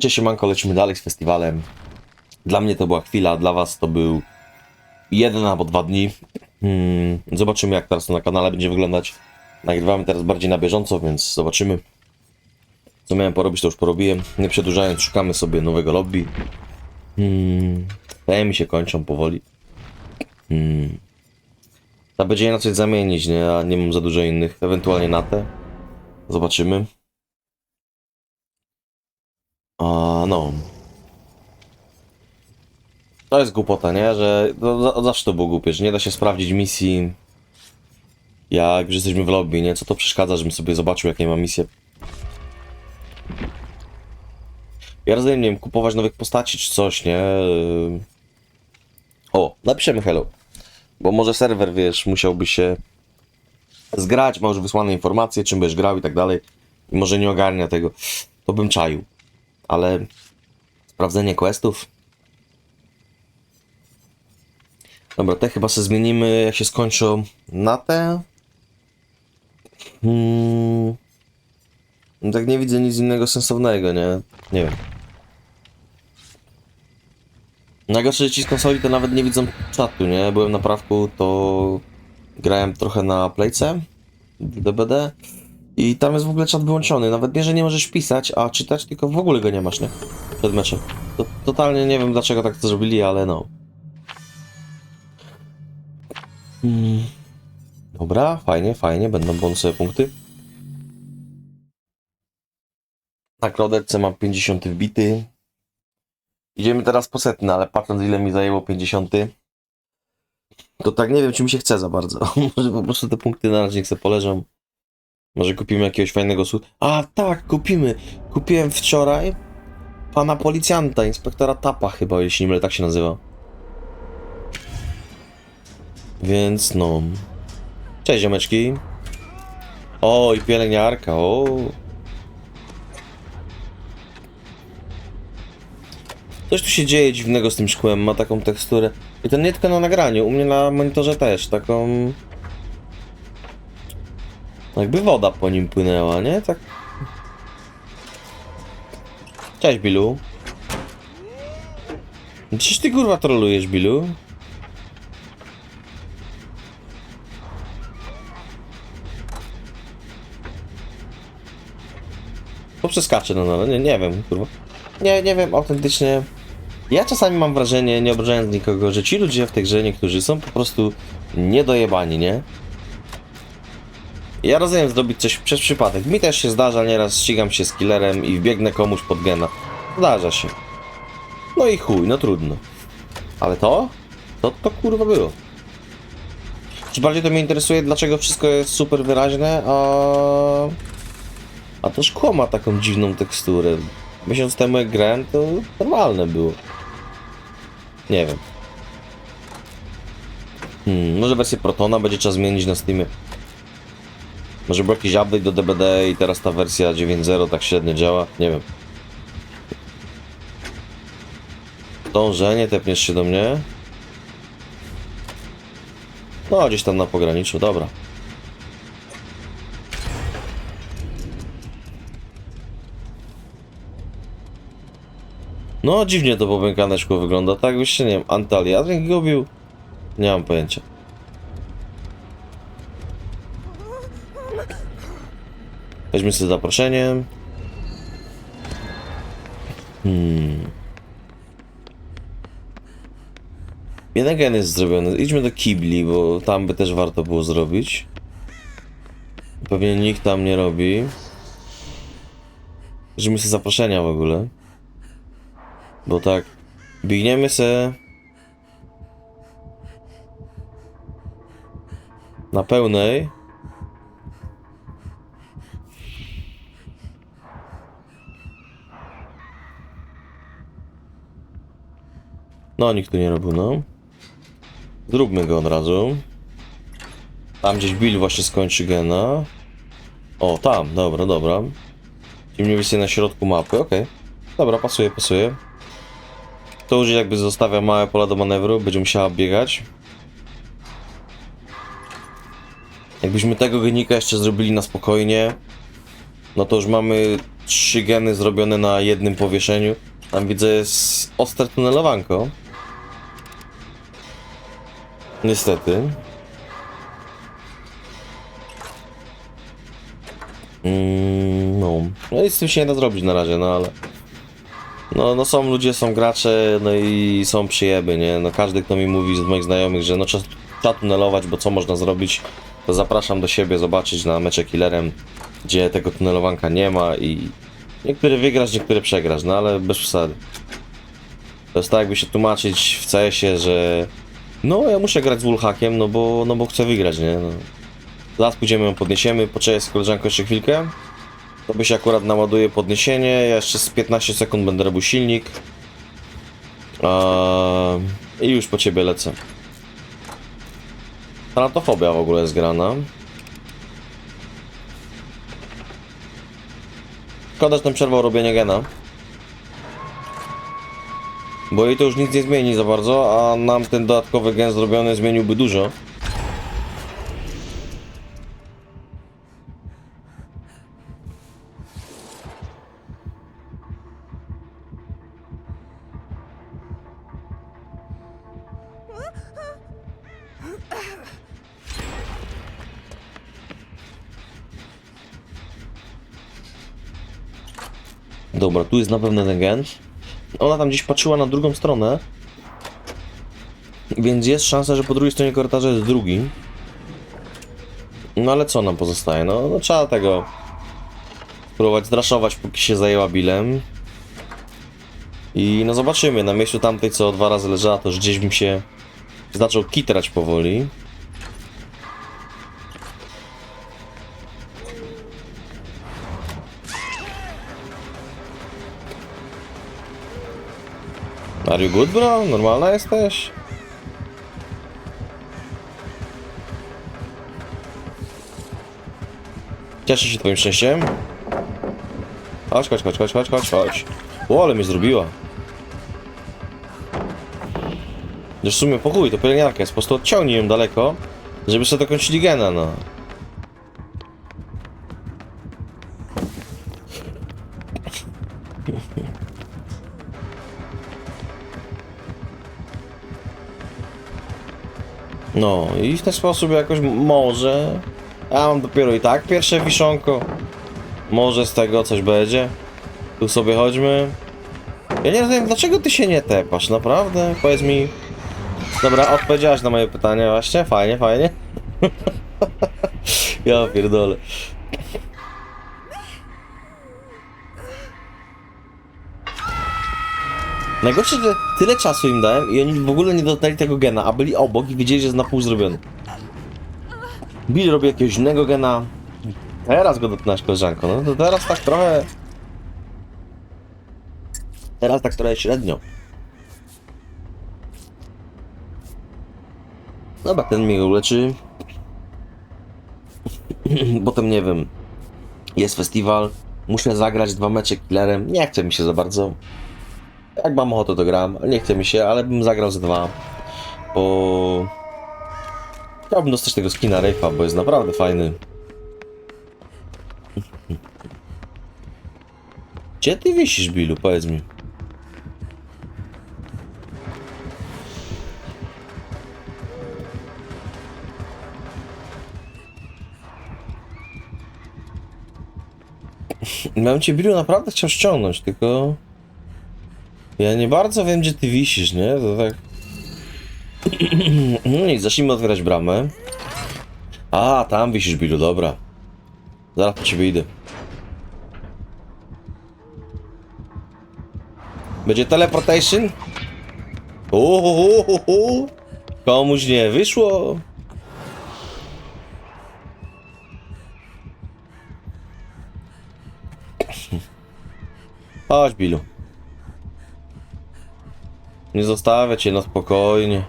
Cześć siemanko, lecimy dalej z festiwalem. Dla mnie to była chwila, dla was to był jeden albo dwa dni. Hmm, zobaczymy jak teraz to na kanale będzie wyglądać. Nagrywamy teraz bardziej na bieżąco, więc zobaczymy. Co miałem porobić, to już porobiłem. Nie przedłużając, szukamy sobie nowego lobby. Hmm, te mi się kończą powoli. Hmm. Trzeba będzie je na coś zamienić, nie? Ja nie mam za dużo innych. Ewentualnie na te. Zobaczymy. A no. To jest głupota, nie? Że za- zawsze to było głupie, że nie da się sprawdzić misji. Jak już jesteśmy w lobby, nie? Co to przeszkadza, żebym sobie zobaczył, jakie ma misje. Ja rozumiem, nie wiem, kupować nowych postaci czy coś, nie? O, napiszemy hello. Bo może serwer, wiesz, musiałby się zgrać, ma już wysłane informacje, czym będziesz grał i tak dalej. I może nie ogarnia tego. To bym czaił. Ale sprawdzenie questów. Dobra, te chyba sobie zmienimy, jak się skończą na te. Hmm. No tak nie widzę nic innego sensownego, nie? Nie wiem. Najgorsze, ci z konsoli to nawet nie widzą czatu, nie? Byłem na prawku, to grałem trochę na playce DBD i tam jest w ogóle czat wyłączony. Nawet nie, że nie możesz pisać, a czytać, tylko w ogóle go nie masz, nie? Przed meczem. To, totalnie nie wiem dlaczego tak to zrobili, ale no. Hmm. Dobra, fajnie, fajnie, będą bonusowe punkty. Na kroderce mam 50 wbity. Idziemy teraz po setny, ale patrząc ile mi zajęło 50, to tak nie wiem, czy mi się chce za bardzo. Może po prostu te punkty na razie nie chcę poleżą. Może kupimy jakiegoś fajnego sud. A tak, kupimy. Kupiłem wczoraj pana policjanta, inspektora Tapa chyba, jeśli nie mylę, tak się nazywa. Więc no. Cześć ziomeczki. O, i pielęgniarka, o. Coś tu się dzieje dziwnego z tym szkłem, ma taką teksturę. I to nie tylko na nagraniu, u mnie na monitorze też, taką... Jakby woda po nim płynęła, nie? Tak... Cześć, Bilu. Czyż ty kurwa trolujesz, Bilu? Poprzeskaczę, no, no, nie, nie wiem, kurwa. Nie, nie wiem, autentycznie. Ja czasami mam wrażenie, nie obrażając nikogo, że ci ludzie w tej grze niektórzy są po prostu niedojebani, nie? Ja rozumiem zrobić coś przez przypadek. Mi też się zdarza, nieraz ścigam się z killerem i wbiegnę komuś pod gena. Zdarza się. No i chuj, no trudno. Ale to? To, to kurwa było. Czy bardziej to mnie interesuje, dlaczego wszystko jest super wyraźne, a... A to szkło ma taką dziwną teksturę. Miesiąc temu jak grałem, to normalne było. Nie wiem. Hmm, może wersję Protona będzie trzeba zmienić na Steamie. Może był jakiś update do DBD i teraz ta wersja 9.0 tak średnio działa? Nie wiem. Dążenie, tepniesz się do mnie. No, gdzieś tam na pograniczu, dobra. No, dziwnie to popękane szkło wygląda. Tak się, nie wiem, Antaliadryn gubił? Nie mam pojęcia. Weźmy sobie zaproszenie. Hmm. Jeden gen jest zrobiony. Idźmy do kibli, bo tam by też warto było zrobić. Pewnie nikt tam nie robi. Weźmy sobie zaproszenia w ogóle. Bo tak, biegniemy se na pełnej. No, nikt tu nie robił, no. Zróbmy go od razu. Tam gdzieś Bill właśnie skończy gena. O, tam, dobra, dobra. Czyli mniej więcej na środku mapy, okej. Dobra, pasuje, pasuje. To już jakby zostawia małe pola do manewru, będzie musiała biegać. Jakbyśmy tego genika jeszcze zrobili na spokojnie, no to już mamy trzy geny zrobione na jednym powieszeniu. Tam widzę jest ostre tunelowanko. Niestety. Mm, no. no i z tym się nie da zrobić na razie, no ale... No, no są ludzie, są gracze, no i są przyjeby, nie? No każdy, kto mi mówi z moich znajomych, że no trzeba, tunelować, bo co można zrobić, to zapraszam do siebie zobaczyć na mecze killerem, gdzie tego tunelowanka nie ma i niektóre wygrasz, niektóre przegrasz, no ale bez przesady. To jest tak jakby się tłumaczyć w CS-ie, że no ja muszę grać z wallhackiem, no bo, no bo chcę wygrać, nie? No. Zaraz pójdziemy ją podniesiemy, poczekaj z koleżanką jeszcze chwilkę. To by się akurat naładuje podniesienie, ja jeszcze z 15 sekund będę robił silnik. Eee, I już po ciebie lecę. Tanatofobia w ogóle jest grana. Szkoda, że ten przerwał robienie gena. Bo jej to już nic nie zmieni za bardzo, a nam ten dodatkowy gen zrobiony zmieniłby dużo. Dobra, tu jest na pewno ten gen. Ona tam gdzieś patrzyła na drugą stronę. Więc jest szansa, że po drugiej stronie korytarza jest drugi. No ale co nam pozostaje? No, no trzeba tego spróbować zdraszować, póki się zajęła bilem. I no zobaczymy, na miejscu tamtej, co dwa razy leżała, to już gdzieś bym się zaczął kitrać powoli. Are you good, bro? Normalna jesteś? Cieszę się twoim szczęściem. Chodź, chodź, chodź, chodź, chodź, chodź. O, ale mnie zrobiła. Wiesz, w sumie po chuj, to pielęgniarka jest, po prostu odciągnij ją daleko, żeby sobie dokończyli gena, no. No i w ten sposób jakoś może. Ja mam dopiero i tak pierwsze wiszonko. Może z tego coś będzie. Tu sobie chodźmy. Ja nie rozumiem, dlaczego ty się nie tepasz, naprawdę? Powiedz mi. Dobra, odpowiedziałaś na moje pytanie właśnie, fajnie, fajnie. ja pierdolę. Najgorsze, że tyle czasu im dałem i oni w ogóle nie dotknęli tego gena, a byli obok i wiedzieli, że jest na pół zrobiony. Bill robi jakiegoś innego gena. Teraz go dotknąłeś, koleżanko. No to teraz tak trochę... Teraz tak trochę średnio. Dobra, ten mnie uleczy. Potem nie wiem. Jest festiwal. Muszę zagrać dwa mecze killerem. Nie chce mi się za bardzo. Jak mam ochotę to gram, nie chce mi się, ale bym zagrał ze dwa. Bo... Chciałbym dostać tego skina Rafe'a, bo jest naprawdę fajny. Gdzie ty wisisz, Billu? Powiedz mi. Miałem cię, Billu, naprawdę chciał ściągnąć, tylko... Ja nie bardzo wiem, gdzie ty wisisz, nie? To tak... No i zacznijmy otwierać bramę. A, tam wisisz, Billu, dobra. Zaraz po ciebie idę. Będzie teleportation? Uhuhuhuhu. Komuś nie wyszło. Chodź, Billu. Nie zostawię cię na spokojnie.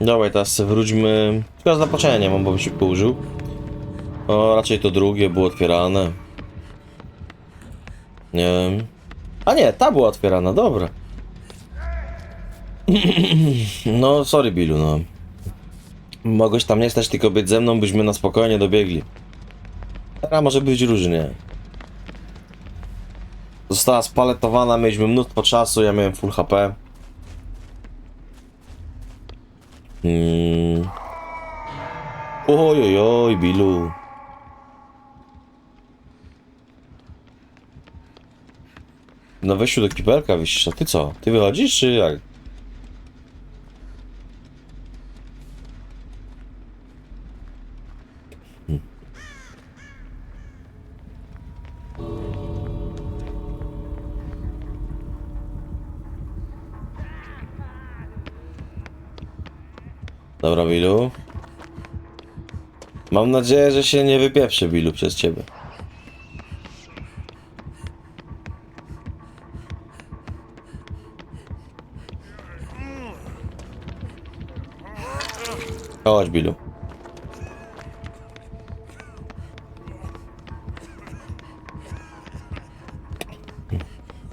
Dawaj, teraz wróćmy. Tylko zapatrzenia nie mam, bo bym szybko użył. O, raczej to drugie było otwierane. Nie wiem. A nie, ta była otwierana, dobra. No, sorry Billu, no. Mogłeś tam nie stać, tylko być ze mną, byśmy na spokojnie dobiegli. Teraz może być różnie. Została spaletowana, mieliśmy mnóstwo czasu, ja miałem full HP. Hmm. Oj, oj, oj, Billu. Na wejściu do kibelka wisisz, a ty co? Ty wychodzisz, czy jak? Dobra, Bilu. Mam nadzieję, że się nie wypieprzy, Bilu, przez ciebie. Chodź, Bilu.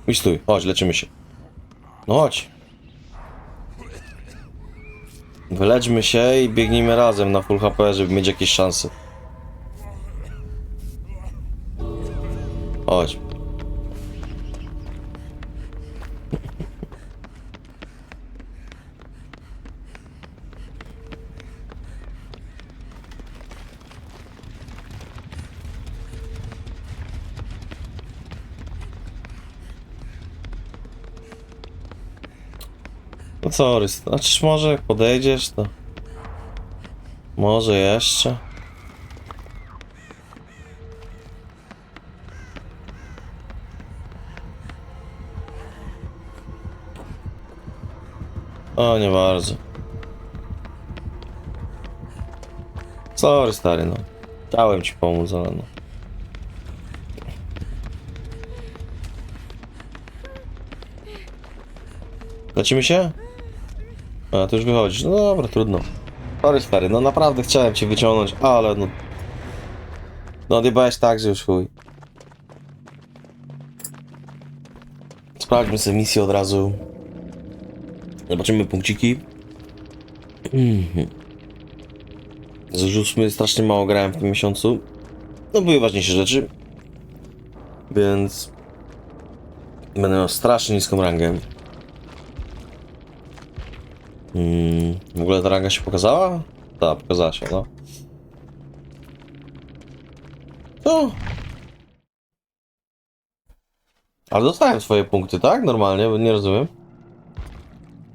I stój, chodź, leczymy się. No chodź. Wyleczmy się i biegnijmy razem na full HP, żeby mieć jakieś szanse. Chodź. No co, Rys, znaczy może jak podejdziesz, to... Może jeszcze? O, nie bardzo. Sorry, stary, no. Chciałem ci pomóc, ale no. Lecimy się? A, to już wychodzisz. No dobra, trudno. Sorry, stary, no naprawdę chciałem cię wyciągnąć, ale no... No odjebałeś tak, że już chuj. Sprawdźmy sobie misję od razu. Zobaczymy punkciki. Mhm. Zarzućmy, strasznie mało grałem w tym miesiącu. No były ważniejsze rzeczy. Więc... Będę miał strasznie niską rangę. Mm, w ogóle ta ranga się pokazała? Tak, pokazała się, no. Co? Ale dostałem swoje punkty, tak? Normalnie, bo nie rozumiem.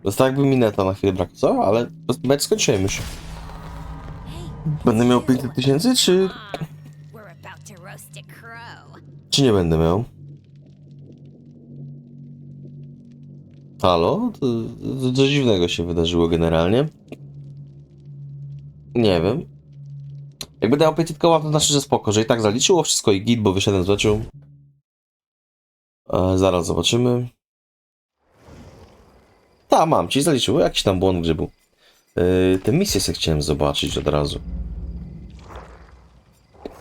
Dostałem jakby mineta na chwilę brak, co? Ale mecz skończyłem już. Będę miał 500 tysięcy, czy... To czy nie będę miał? Halo? Coś dziwnego się wydarzyło generalnie. Nie wiem. Jak będę miał 500 koła, to znaczy, że spoko, że i tak zaliczyło wszystko i git, bo wyszedłem z meczu. E, zaraz zobaczymy. Ta, mam, ci zaliczyło, jakiś tam błąd grze był. E, te misje sobie chciałem zobaczyć od razu.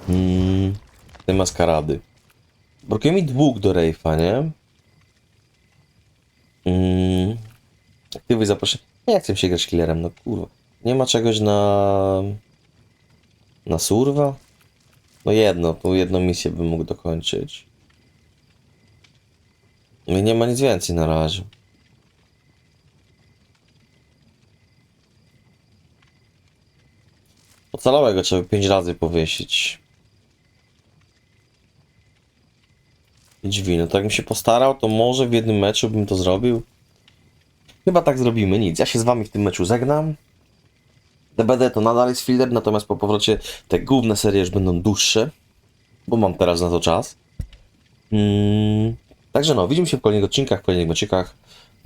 Hmm, te maskarady. Brakuje mi dwóch do Rejfa, nie? Mm. Aktywuj zaproszenie. Nie chcę się grać killerem, no kurwa. Nie ma czegoś na... Na surwa? No jedno, tą jedną misję bym mógł dokończyć. No nie ma nic więcej na razie. Ocalałego trzeba pięć razy powiesić. Drzwi, no tak bym się postarał, to może w jednym meczu bym to zrobił. Chyba tak zrobimy, nic. Ja się z wami w tym meczu żegnam. DBD to nadal jest fielder, natomiast po powrocie te główne serie już będą dłuższe, bo mam teraz na to czas. Mm, także no, widzimy się w kolejnych odcinkach, w kolejnych meczykach.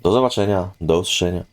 Do zobaczenia, do usłyszenia.